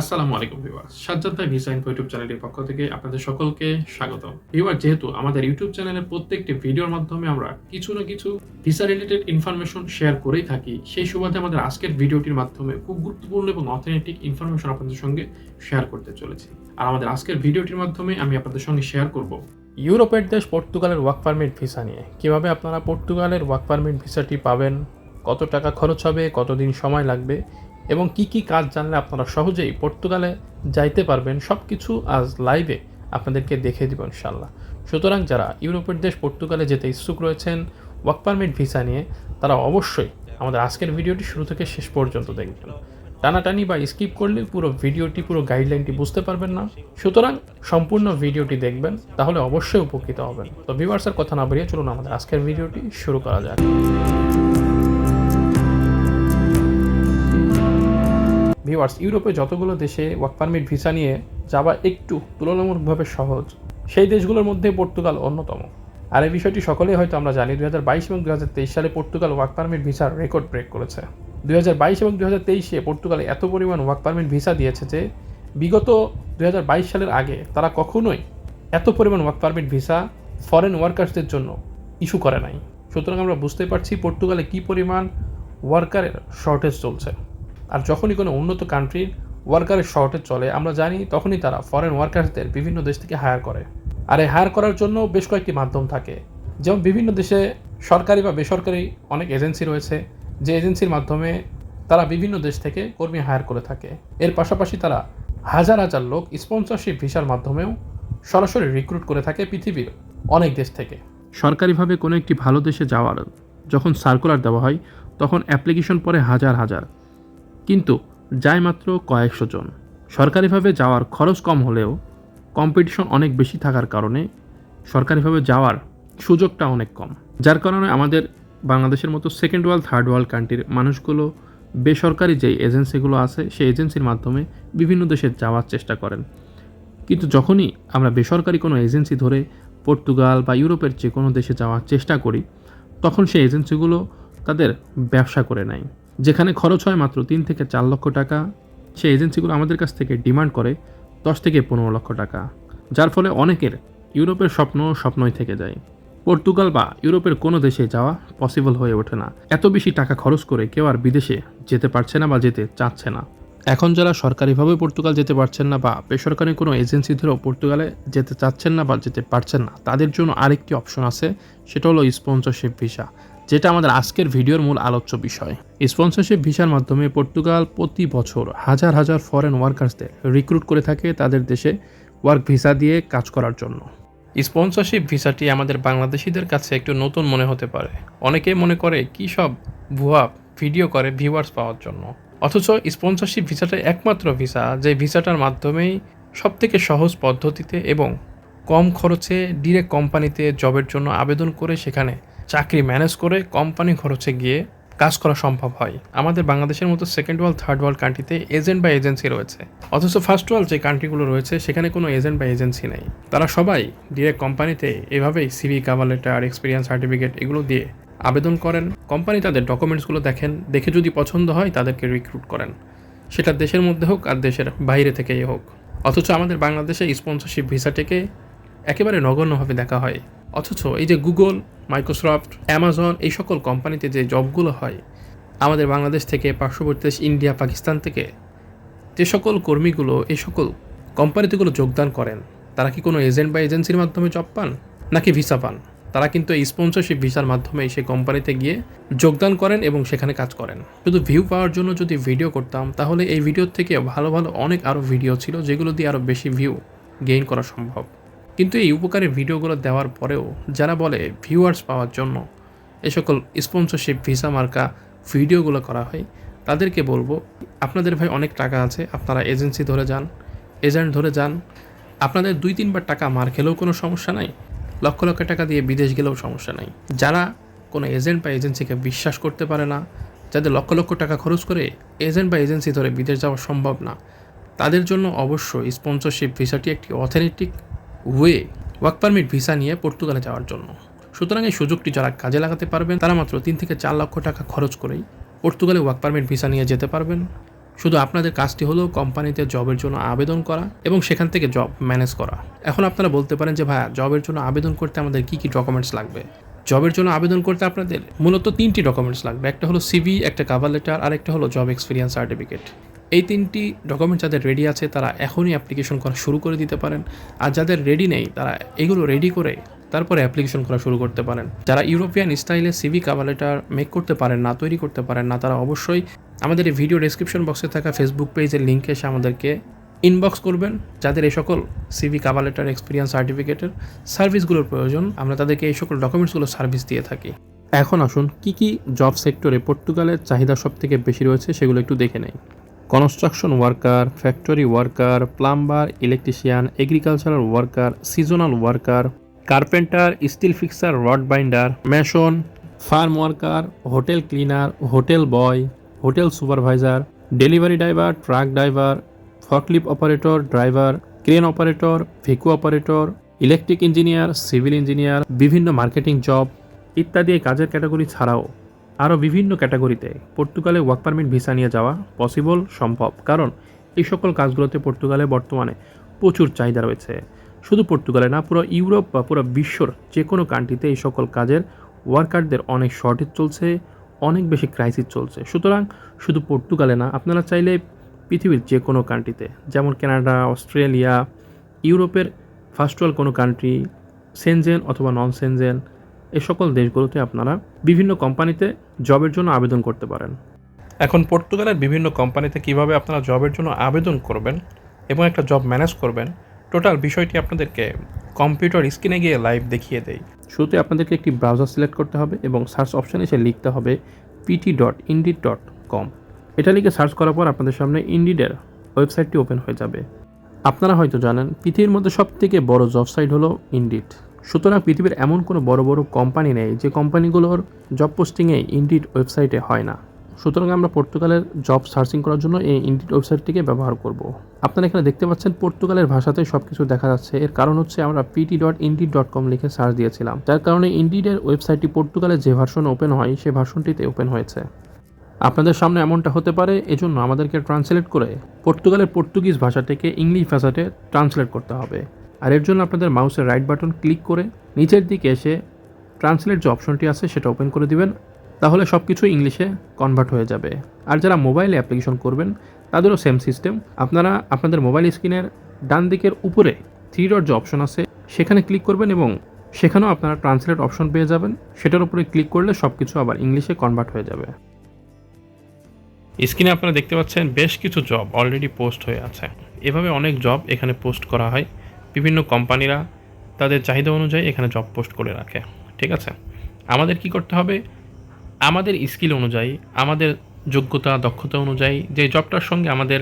আসসালামু আলাইকুম ভিউয়ার্স। সাজ্জাদ ভাই ভিসা ইনফো ইউটিউব চ্যানেলের পক্ষ থেকে আপনাদের সকলকে স্বাগত ভিউয়ার যেহেতু আমাদের ইউটিউব চ্যানেলের প্রত্যেকটি ভিডিওর মাধ্যমে আমরা কিছু না কিছু ভিসা রিলেটেড ইনফরমেশন শেয়ার করেই থাকি, সেই সুবাদে আমাদের আজকের ভিডিওটির মাধ্যমে খুব গুরুত্বপূর্ণ এবং অথেন্টিক ইনফরমেশন আপনাদের সঙ্গে শেয়ার করতে চলেছি। আর আমাদের আজকের ভিডিওটির মাধ্যমে আমি আপনাদের সঙ্গে শেয়ার করব ইউরোপের দেশ পর্তুগালের ওয়ার্ক পারমিট ভিসা নিয়ে। কীভাবে আপনারা পর্তুগালের ওয়ার্ক পারমিট ভিসাটি পাবেন, কত টাকা খরচ হবে, কতদিন সময় লাগবে এবং কি কি কাজ জানলে আপনারা সহজেই পর্তুগালে যাইতে পারবেন সব কিছু আজ লাইভে আপনাদেরকে দেখে দিব ইনশাল্লাহ সুতরাং যারা ইউরোপের দেশ পর্তুগালে যেতে ইচ্ছুক রয়েছেন ওয়ার্ক পারমিট ভিসা নিয়ে, তারা অবশ্যই আমাদের আজকের ভিডিওটি শুরু থেকে শেষ পর্যন্ত দেখবেন। টানাটানি বা স্কিপ করলে পুরো ভিডিওটি, পুরো গাইডলাইনটি বুঝতে পারবেন না। সুতরাং সম্পূর্ণ ভিডিওটি দেখবেন, তাহলে অবশ্যই উপকৃত হবেন। তো ভিউয়ার্সের কথা না বাড়িয়ে চলুন আমাদের আজকের ভিডিওটি শুরু করা যাক। ভিউয়ার্স ইউরোপে যতগুলো দেশে ওয়ার্ক পারমিট ভিসা নিয়ে যাওয়া একটু তুলনামূলকভাবে সহজ, সেই দেশগুলোর মধ্যে পর্তুগাল অন্যতম। আর এই বিষয়টি সকলেই হয়তো আমরা জানি হাজার বাইশ এবং দুই হাজার তেইশ সালে পর্তুগাল ওয়ার্ক পারমিট ভিসার রেকর্ড ব্রেক করেছে। হাজার বাইশ এবং হাজার তেইশে পর্তুগালে এত পরিমাণ ওয়ার্ক পারমিট ভিসা দিয়েছে যে, বিগত দুই হাজার বাইশ সালের আগে তারা কখনোই এত পরিমাণ ওয়ার্ক পারমিট ভিসা ফরেন ওয়ার্কার্সদের জন্য ইস্যু করে নাই। সুতরাং আমরা বুঝতে পারছি পর্তুগালে কী পরিমাণ ওয়ার্কারের শর্টেজ চলছে। আর যখনই কোনো উন্নত কান্ট্রির ওয়ার্কারের শর্টে চলে, আমরা জানি তখনই তারা ফরেন ওয়ার্কার্সদের বিভিন্ন দেশ থেকে হায়ার করে। আর এই হায়ার করার জন্য বেশ কয়েকটি মাধ্যম থাকে। যেমন বিভিন্ন দেশে সরকারি বা বেসরকারি অনেক এজেন্সি রয়েছে, যে এজেন্সির মাধ্যমে তারা বিভিন্ন দেশ থেকে কর্মী হায়ার করে থাকে। এর পাশাপাশি তারা হাজার হাজার লোক স্পন্সরশিপ ভিসার মাধ্যমেও সরাসরি রিক্রুট করে থাকে পৃথিবীর অনেক দেশ থেকে। সরকারিভাবে কোনো একটি ভালো দেশে যাওয়ার যখন সার্কুলার দেওয়া হয়, তখন অ্যাপ্লিকেশন পরে হাজার হাজার। কিন্তু যায় মাত্র কয়েকশো জন। সরকারিভাবে যাওয়ার খরচ কম হলেও কম্পিটিশন অনেক বেশি থাকার কারণে সরকারিভাবে যাওয়ার সুযোগটা অনেক কম। যার কারণে আমাদের বাংলাদেশের মতো সেকেন্ড ওয়ার্ল্ড থার্ড ওয়ার্ল্ড কান্ট্রির মানুষগুলো বেসরকারি যেই এজেন্সিগুলো আছে, সেই এজেন্সির মাধ্যমে বিভিন্ন দেশে যাওয়ার চেষ্টা করেন। কিন্তু যখনই আমরা বেসরকারি কোনো এজেন্সি ধরে পর্তুগাল বা ইউরোপের যে কোনো দেশে যাওয়ার চেষ্টা করি, তখন সেই এজেন্সিগুলো তাদের ব্যবসা করে নেয়। যেখানে খরচ হয় মাত্র তিন থেকে চার লক্ষ টাকা, সেই এজেন্সিগুলো আমাদের কাছ থেকে ডিমান্ড করে দশ থেকে পনেরো লক্ষ টাকা, যার ফলে অনেকের ইউরোপের স্বপ্ন স্বপ্নই থেকে যায়। পর্তুগাল বা ইউরোপের কোনো দেশে যাওয়া পসিবল হয়ে ওঠে না। এত বেশি টাকা খরচ করে কেউ আর বিদেশে যেতে পারছে না বা যেতে চাচ্ছে না। এখন যারা সরকারিভাবে পর্তুগাল যেতে পারছেন না বা বেসরকারি কোনো এজেন্সি ধরেও পর্তুগালে যেতে চাচ্ছেন না বা যেতে পারছেন না, তাদের জন্য আরেকটি অপশন আছে, সেটা হলো স্পন্সরশিপ ভিসা যেটা আমাদের আজকের ভিডিওর মূল আলোচ্য বিষয়। স্পন্সরশিপ ভিসার মাধ্যমে পর্তুগাল প্রতি বছর হাজার হাজার ফরেন ওয়ার্কার্সদের রিক্রুট করে থাকে তাদের দেশে ওয়ার্ক ভিসা দিয়ে কাজ করার জন্য। স্পন্সরশিপ ভিসাটি আমাদের বাংলাদেশিদের কাছে একটু নতুন মনে হতে পারে। অনেকে মনে করে, কী সব ভুয়া ভিডিও করে ভিউয়ার্স পাওয়ার জন্য? অথচ স্পন্সরশিপ ভিসাটা একমাত্র ভিসা, যে ভিসাটার মাধ্যমেই সবথেকে সহজ পদ্ধতিতে এবং কম খরচে ডিরেক্ট কোম্পানিতে জবের জন্য আবেদন করে সেখানে চাকরি ম্যানেজ করে কোম্পানি খরচে গিয়ে কাজ করা সম্ভব হয়। আমাদের বাংলাদেশের মতো সেকেন্ড ওয়ার্ল্ড থার্ড ওয়ার্ল্ড কান্ট্রিতে এজেন্ট বা এজেন্সি রয়েছে। অথচ ফার্স্ট ওয়ার্ল্ড যে কান্ট্রিগুলো রয়েছে, সেখানে কোনো এজেন্ট বা এজেন্সি নেই। তারা সবাই ডিরেক্ট কোম্পানিতে এভাবেই CV cover letter experience certificate এগুলো দিয়ে আবেদন করেন। কোম্পানি তাদের ডকুমেন্টসগুলো দেখেন, দেখে যদি পছন্দ হয়, তাদেরকে রিক্রুট করেন। সেটা দেশের মধ্যে হোক আর দেশের বাইরে থেকেই হোক। অথচ আমাদের বাংলাদেশে স্পন্সরশিপ ভিসাটিকে একেবারে নগণ্যভাবে দেখা হয়। অথচ এই যে গুগল মাইক্রোসফট অ্যামাজন এই সকল কোম্পানিতে যে জবগুলো হয়, আমাদের বাংলাদেশ থেকে, পার্শ্ববর্তী দেশ ইন্ডিয়া, পাকিস্তান থেকে, যে সকল কর্মীগুলো, এই সকল কোম্পানিতেগুলো যোগদান করেন, তারা কি কোনো এজেন্ট বা এজেন্সির মাধ্যমে জব পান? নাকি ভিসা পান? তারা কিন্তু এই স্পন্সরশিপ ভিসার মাধ্যমে সেই কোম্পানিতে গিয়ে যোগদান করেন এবং সেখানে কাজ করেন। শুধু ভিউ পাওয়ার জন্য যদি ভিডিও করতাম, তাহলে এই ভিডিওর থেকে ভালো ভালো অনেক আরও ভিডিও ছিল, যেগুলো দিয়ে আরও বেশি ভিউ গেইন করা সম্ভব। কিন্তু এই উপকারী ভিডিওগুলো দেওয়ার পরেও যারা বলে ভিউয়ার্স পাওয়ার জন্য এ সকল স্পন্সরশিপ ভিসা মার্কা ভিডিওগুলো করা হয়, তাদেরকে বলব, আপনাদের ভাই অনেক টাকা আছে, আপনারা এজেন্সি ধরে যান এজেন্ট ধরে যান, আপনাদের দুই তিনবার টাকা মার খেলেও কোনো সমস্যা নাই, লক্ষ লক্ষ টাকা দিয়ে বিদেশ গেলেও সমস্যা নাই। যারা কোনো এজেন্ট বা এজেন্সিকে বিশ্বাস করতে পারে না, যাদের লক্ষ লক্ষ টাকা খরচ করে এজেন্ট বা এজেন্সি ধরে বিদেশ যাওয়া সম্ভব না, তাদের জন্য অবশ্যই স্পন্সরশিপ ভিসাটি একটি authentic way work permit visa নিয়ে পর্তুগালে যাওয়ার জন্য। সুতরাং এই সুযোগটি যারা কাজে লাগাতে পারবেন, তারা মাত্র তিন থেকে চার লক্ষ টাকা খরচ করেই পর্তুগালে ওয়ার্ক পারমিট ভিসা নিয়ে যেতে পারবেন। শুধু আপনাদের কাজটি হলো কোম্পানিতে জবের জন্য আবেদন করা এবং সেখান থেকে জব ম্যানেজ করা। এখন আপনারা বলতে পারেন যে, ভাইয়া, জবের জন্য আবেদন করতে আমাদের কী কী ডকুমেন্টস লাগবে? জবের জন্য আবেদন করতে আপনাদের মূলত তিনটি ডকুমেন্টস লাগবে। একটা হলো সিভি একটা কাভার লেটার আর একটা হলো জব এক্সপিরিয়েন্স সার্টিফিকেট এই তিনটি ডকুমেন্ট যাদের রেডি আছে, তারা এখনই অ্যাপ্লিকেশন করা শুরু করে দিতে পারেন। আর যাদের রেডি নেই, তারা এগুলো রেডি করে তারপরে অ্যাপ্লিকেশন করা শুরু করতে পারেন। যারা ইউরোপিয়ান স্টাইলে সিভি কাভার লেটার মেক করতে পারেন না, তৈরি করতে পারেন না, তারা অবশ্যই আমাদের এই ভিডিও ডেসক্রিপশন বক্সে থাকা ফেসবুক পেজের লিঙ্কে এসে আমাদেরকে ইনবক্স করবেন। যাদের এই সকল সিভি কাভার লেটার এক্সপিরিয়েন্স সার্টিফিকেটের সার্ভিসগুলোর প্রয়োজন, আমরা তাদেরকে এই সকল ডকুমেন্টসগুলো সার্ভিস দিয়ে থাকি। এখন আসুন, কি কি জব সেক্টরে পর্তুগালের চাহিদা সব থেকে বেশি রয়েছে সেগুলো একটু দেখে নেই। Construction worker factory worker plumber electrician agricultural worker seasonal worker carpenter steel fixer rod binder mason farm worker hotel cleaner hotel boy hotel supervisor delivery driver truck driver forklift operator driver crane operator ভেকু operator electric engineer civil engineer বিভিন্ন marketing job ইত্যাদি কাজের category ছাড়াও। আরও বিভিন্ন ক্যাটাগরিতে পর্তুগালে work permit visa নিয়ে যাওয়া পসিবল, সম্ভব। কারণ এই সকল কাজগুলোতে পর্তুগালে বর্তমানে প্রচুর চাহিদা রয়েছে। শুধু পর্তুগালে না, পুরো ইউরোপ বা পুরো বিশ্বর যে কোনো কান্ট্রিতে এই সকল কাজের ওয়ার্কারদের অনেক শর্টেজ চলছে, অনেক বেশি ক্রাইসিস চলছে। সুতরাং শুধু পর্তুগালে না, আপনারা চাইলে পৃথিবীর যে কোনো কান্ট্রিতে যেমন কানাডা অস্ট্রেলিয়া ইউরোপের ফার্স্ট ওয়ার্ল্ড কোনো কান্ট্রি সেনজেন অথবা নন সেনজেন এ সকল দেশগুলোতে আপনারা বিভিন্ন কোম্পানিতে জবের জন্য আবেদন করতে পারেন। এখন পর্তুগালের বিভিন্ন কোম্পানিতে কীভাবে আপনারা জবের জন্য আবেদন করবেন এবং একটা জব ম্যানেজ করবেন টোটাল বিষয়টি আপনাদেরকে কম্পিউটার স্ক্রিনে গিয়ে লাইভ দেখিয়ে দেই। শুরুতে আপনাদেরকে একটি ব্রাউজার সিলেক্ট করতে হবে এবং সার্চ অপশানে এসে লিখতে হবে PT dot Indeed dot com এটা লিখে সার্চ করার পর আপনাদের সামনে ইন্ডিডের ওয়েবসাইটটি ওপেন হয়ে যাবে। আপনারা হয়তো জানেন পৃথিবীর মধ্যে সব থেকে বড় জব সাইট হলো ইন্ডিড। সুতরাং পৃথিবীর এমন কোনো বড় বড় কোম্পানি নেই যে কোম্পানিগুলোর জব পোস্টিংয়ে ইন্ডিড ওয়েবসাইটে হয় না। সুতরাং আমরা পর্তুগালের জব সার্চিং করার জন্য এই ইন্ডিড ওয়েবসাইটটিকে ব্যবহার করব। আপনারা এখানে দেখতে পাচ্ছেন পর্তুগালের ভাষাতে সব কিছু দেখা যাচ্ছে। এর কারণ হচ্ছে আমরা PT dot Indeed dot com লিখে সার্চ দিয়েছিলাম। যার কারণে ইন্ডিডের ওয়েবসাইটটি পর্তুগালে যে ভার্সন ওপেন হয় সেই ভার্সনটিতে ওপেন হয়েছে। আপনাদের সামনে এমনটা হতে পারে, এজন্য আমাদেরকে ট্রান্সলেট করে পর্তুগালের পর্তুগিজ ভাষা থেকে ইংলিশ ভাষাতে ট্রান্সলেট করতে হবে। আর এর জন্য আপনাদের মাউসের রাইট বাটন ক্লিক করে নিচের দিকে এসে ট্রান্সলেট যে অপশনটি আছে সেটা ওপেন করে দিবেন। তাহলে সব কিছু ইংলিশে কনভার্ট হয়ে যাবে। আর যারা মোবাইলে অ্যাপ্লিকেশন করবেন, তাদেরও সেম সিস্টেম আপনারা আপনাদের মোবাইল স্ক্রিনের ডান দিকের উপরে থ্রি ডট যে অপশন আছে, সেখানে ক্লিক করবেন এবং সেখানেও আপনারা ট্রান্সলেট অপশন পেয়ে যাবেন। সেটার উপরে ক্লিক করলে সব কিছু আবার ইংলিশে কনভার্ট হয়ে যাবে। স্ক্রিনে আপনারা দেখতে পাচ্ছেন বেশ কিছু জব অলরেডি পোস্ট হয়ে আছে। এভাবে অনেক জব এখানে পোস্ট করা হয়। বিভিন্ন কোম্পানিরা তাদের চাহিদা অনুযায়ী এখানে জব পোস্ট করে রাখে, ঠিক আছে? আমাদের কি করতে হবে? আমাদের স্কিল অনুযায়ী, আমাদের যোগ্যতা, দক্ষতা অনুযায়ী যে জবটার সঙ্গে আমাদের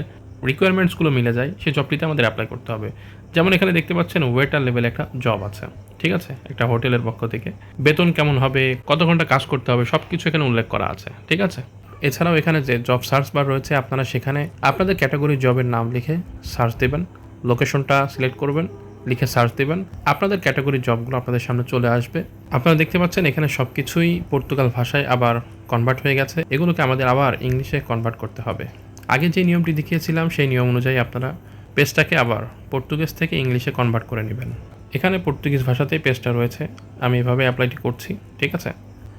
রিকোয়ারমেন্টসগুলো মিলে যায়, সেই জবটিতে আমাদের অ্যাপ্লাই করতে হবে। যেমন এখানে দেখতে পাচ্ছেন ওয়েটার লেভেলে একটা জব আছে, ঠিক আছে? একটা হোটেলের পক্ষ থেকে। বেতন কেমন হবে? কত ঘণ্টা কাজ করতে হবে? সব কিছু এখানে উল্লেখ করা আছে, ঠিক আছে? এছাড়াও এখানে যে জব সার্চ বার রয়েছে, আপনারা সেখানে আপনাদের ক্যাটাগরি জবের নাম লিখে সার্চ দেবেন লোকেশনটা সিলেক্ট করবেন। লিখে সার্চ দেবেন। আপনাদের ক্যাটাগরি জবগুলো আপনাদের সামনে চলে আসবে। আপনারা দেখতে পাচ্ছেন এখানে সব কিছুই পর্তুগাল ভাষায় আবার কনভার্ট হয়ে গেছে। এগুলোকে আমাদের আবার ইংলিশে কনভার্ট করতে হবে। আগে যে নিয়মটি দেখিয়েছিলাম, সেই নিয়ম অনুযায়ী আপনারা পেজটাকে আবার পর্তুগিজ থেকে ইংলিশে কনভার্ট করে নেবেন। এখানে পর্তুগিজ ভাষাতেই পেজটা রয়েছে। আমি এভাবে অ্যাপ্লাইটি করছি, ঠিক আছে?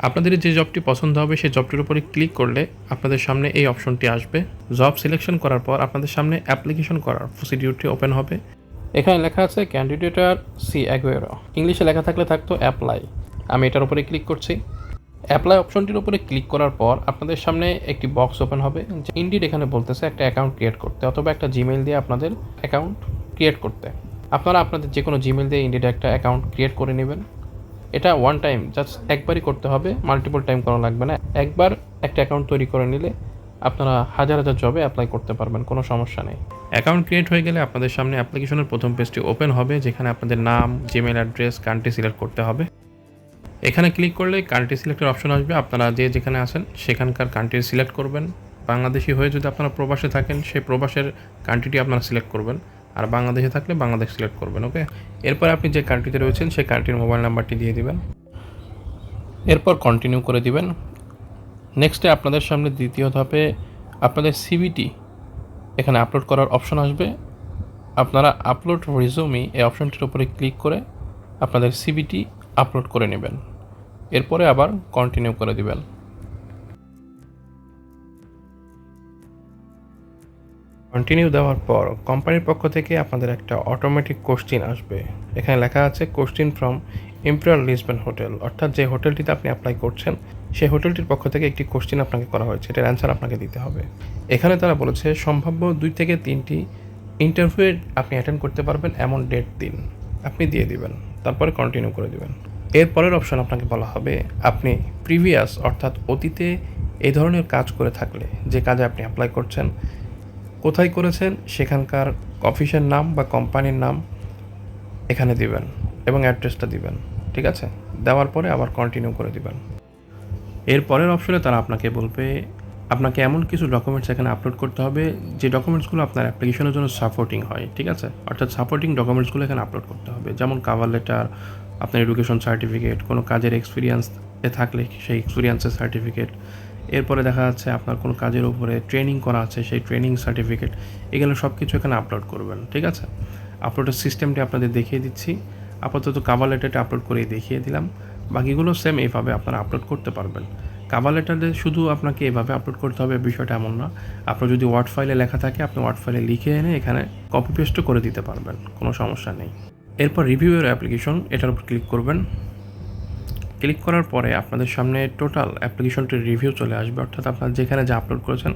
আপনাদের যে জবটি পছন্দ হবে, সেই জবটির উপরে ক্লিক করলে আপনাদের সামনে এই অপশনটি আসবে। জব সিলেকশন করার পর আপনাদের সামনে অ্যাপ্লিকেশন করার প্রসিডিউরটি ওপেন হবে। এখানে লেখা আছে ক্যান্ডিডেটার সি অ্যাগুয়েরো ইংলিশে লেখা থাকলে থাকতো অ্যাপ্লাই আমি এটার উপরে ক্লিক করছি। অ্যাপ্লাই অপশনটির উপরে ক্লিক করার পর আপনাদের সামনে একটি বক্স ওপেন হবে, যে ইন্ডিড এখানে বলতেছে একটা অ্যাকাউন্ট ক্রিয়েট করতে, অথবা একটা জিমেল দিয়ে আপনাদের অ্যাকাউন্ট ক্রিয়েট করতে। আপনারা আপনাদের যে কোনো জিমেইল দিয়ে ইন্ডিড একটা অ্যাকাউন্ট ক্রিয়েট করে নেবেন। এটা ওয়ান টাইম জাস্ট একবারই করতে হবে মাল্টিপল টাইম করা লাগবে না। একবার একটা অ্যাকাউন্ট তৈরি করে নিলে আপনারা হাজার হাজার জবে অ্যাপ্লাই করতে পারবেন, কোনো সমস্যা নেই। অ্যাকাউন্ট ক্রিয়েট হয়ে গেলে আপনাদের সামনে অ্যাপ্লিকেশনের প্রথম পেজটি ওপেন হবে, যেখানে আপনাদের নাম জিমেল অ্যাড্রেস কান্ট্রি সিলেক্ট করতে হবে। এখানে ক্লিক করলে কান্ট্রি সিলেক্টের অপশন আসবে। আপনারা যে যেখানে আছেন, সেখানকার কান্ট্রি সিলেক্ট করবেন। বাংলাদেশি হয়ে যদি আপনারা প্রবাসে থাকেন, সেই প্রবাসের কান্ট্রিটি আপনারা সিলেক্ট করবেন। আর বাংলাদেশে থাকলে বাংলাদেশ সিলেক্ট করবেন ওকে এরপর আপনি যে কান্ট্রিতে রয়েছেন, সেই কান্ট্রির মোবাইল নাম্বারটি দিয়ে দিবেন। এরপর কন্টিনিউ করে দিবেন। নেক্সটে আপনাদের সামনে দ্বিতীয় ধাপে আপনাদের সিভিটি এখানে আপলোড করার অপশন আসবে। আপনারা আপলোড রিজুমি এই অপশনটির উপরে ক্লিক করে আপনাদের সিবিটি আপলোড করে নেবেন। এরপরে আবার কন্টিনিউ করে দিবেন। কন্টিনিউ দেওয়ার পর কোম্পানির পক্ষ থেকে আপনাদের একটা অটোমেটিক কোশ্চিন আসবে। এখানে লেখা আছে question from Imperial Lisbon hotel অর্থাৎ যে হোটেলটিতে আপনি অ্যাপ্লাই করছেন সেই হোটেলটির পক্ষ থেকে একটি কোশ্চিন আপনাকে করা হয়েছে, এটার অ্যান্সার আপনাকে দিতে হবে। এখানে তারা বলেছে, সম্ভাব্য দুই থেকে তিনটি ইন্টারভিউ আপনি অ্যাটেন্ড করতে পারবেন এমন ডেট দিন। আপনি দিয়ে দিবেন, তারপরে কন্টিনিউ করে দিবেন। এর পরের অপশন আপনাকে বলা হবে, আপনি প্রিভিয়াস অর্থাৎ অতীতে এই ধরনের কাজ করে থাকলে, যে কাজে আপনি অ্যাপ্লাই করছেন, কোথায় করেছেন, সেখানকার অফিসের নাম বা কোম্পানির নাম এখানে দিবেন এবং অ্যাড্রেসটা দিবেন, ঠিক আছে? দেওয়ার পরে আবার কন্টিনিউ করে দিবেন। এর পরের অপশনে তারা আপনাকে বলবে, আপনাকে এমন কিছু ডকুমেন্টস এখানে আপলোড করতে হবে, যে ডকুমেন্টসগুলো আপনার অ্যাপ্লিকেশনের জন্য সাপোর্টিং হয়, ঠিক আছে? অর্থাৎ সাপোর্টিং ডকুমেন্টসগুলো এখানে আপলোড করতে হবে। যেমন কাভার লেটার আপনার এডুকেশন সার্টিফিকেট কোনো কাজের এক্সপিরিয়েন্স থাকলে সেই এক্সপিরিয়েন্সের সার্টিফিকেট এরপরে দেখা যাচ্ছে আপনার কোনো কাজের উপরে ট্রেনিং করা আছে, সেই ট্রেনিং সার্টিফিকেট এগুলো সব কিছু এখানে আপলোড করবেন, ঠিক আছে? আপলোডের সিস্টেমটি আপনাদের দেখিয়ে দিচ্ছি। আপাতত কাভার লেটারটা আপলোড করে দেখিয়ে দিলাম। বাকিগুলো সেম এইভাবে আপনারা আপলোড করতে পারবেন। কাভার লেটারে শুধু আপনাকে এভাবে আপলোড করতে হবে, বিষয়টা এমন না। আপনার যদি ওয়ার্ড ফাইলে লেখা থাকে, আপনি ওয়ার্ড ফাইলে লিখে এনে এখানে কপি পেস্টও করে দিতে পারবেন, কোনো সমস্যা নেই। এরপর রিভিউয়ের অ্যাপ্লিকেশন এটার উপর ক্লিক করবেন। ক্লিক করার পরে আপনাদের সামনে টোটাল অ্যাপ্লিকেশনটির রিভিউ চলে আসবে। অর্থাৎ আপনার যেখানে যা আপলোড করেছেন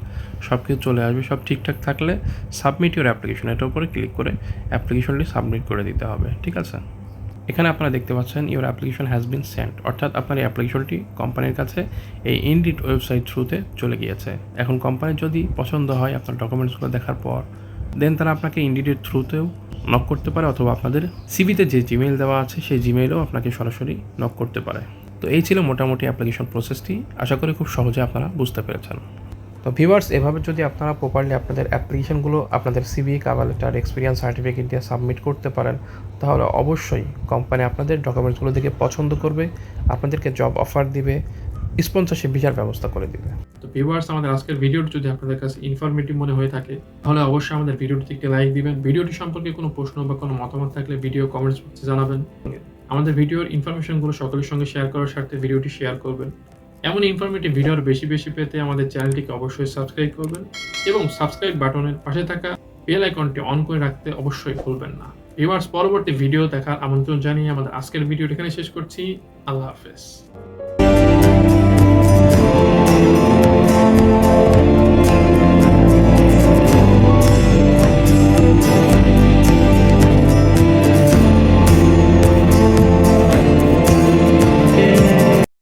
সব কিছু চলে আসবে। সব ঠিকঠাক থাকলে সাবমিট ইউর অ্যাপ্লিকেশন এটার উপরে ক্লিক করে অ্যাপ্লিকেশনটি সাবমিট করে দিতে হবে। ঠিক আছে? এখানে আপনারা দেখতে পাচ্ছেন your application has been sent অর্থাৎ আপনার এই অ্যাপ্লিকেশনটি কোম্পানির কাছে এই ইনডিট ওয়েবসাইট থ্রুতে চলে গিয়েছে। এখন কোম্পানির যদি পছন্দ হয় আপনার ডকুমেন্টসগুলো দেখার পর দেন তারা আপনাকে ইনডিটের থ্রুতেও নক করতে পারে অথবা আপনাদের সিভিতে যে জিমেইল দেওয়া আছে, সেই জিমেইলও আপনাকে সরাসরি নক করতে পারে। তো এই ছিল মোটামুটি অ্যাপ্লিকেশন প্রসেসটি আশা করি খুব সহজে আপনারা বুঝতে পেরেছেন। তো ভিউয়ার্স এভাবে যদি আপনারা প্রপারলি আপনাদের অ্যাপ্লিকেশনগুলো আপনাদের CV cover letter experience certificate দিয়ে সাবমিট করতে পারেন, তাহলে অবশ্যই কোম্পানি আপনাদের ডকুমেন্টসগুলো দেখে পছন্দ করবে, আপনাদেরকে জব অফার দিবে স্পন্সরশিপ ভিসার ব্যবস্থা করে দিবে। তো ভিউয়ার্স আমাদের আজকের ভিডিওটি যদি আপনাদের কাছে ইনফরমেটিভ মনে হয়ে থাকে, তাহলে অবশ্যই আমাদের ভিডিওটিতে একটি লাইক দিবেন। ভিডিওটি সম্পর্কে কোনো প্রশ্ন বা কোনো মতামত থাকলে ভিডিও কমেন্টস বক্সে জানাবেন। আমাদের ভিডিওর ইনফরমেশনগুলো সকলের সঙ্গে শেয়ার করার স্বার্থে ভিডিওটি শেয়ার করবেন। এমন ইনফরমেটিভ ভিডিওর বেশি বেশি পেতে আমাদের চ্যানেলটিকে অবশ্যই সাবস্ক্রাইব করবেন এবং সাবস্ক্রাইব বাটনের পাশে থাকা বেল আইকনটি অন করে রাখতে অবশ্যই ভুলবেন না। ভিউয়ার্স পরবর্তী ভিডিও দেখার আমন্ত্রণ জানিয়ে আমাদের আজকের ভিডিওটি এখানে শেষ করছি। আল্লাহ হাফেজ।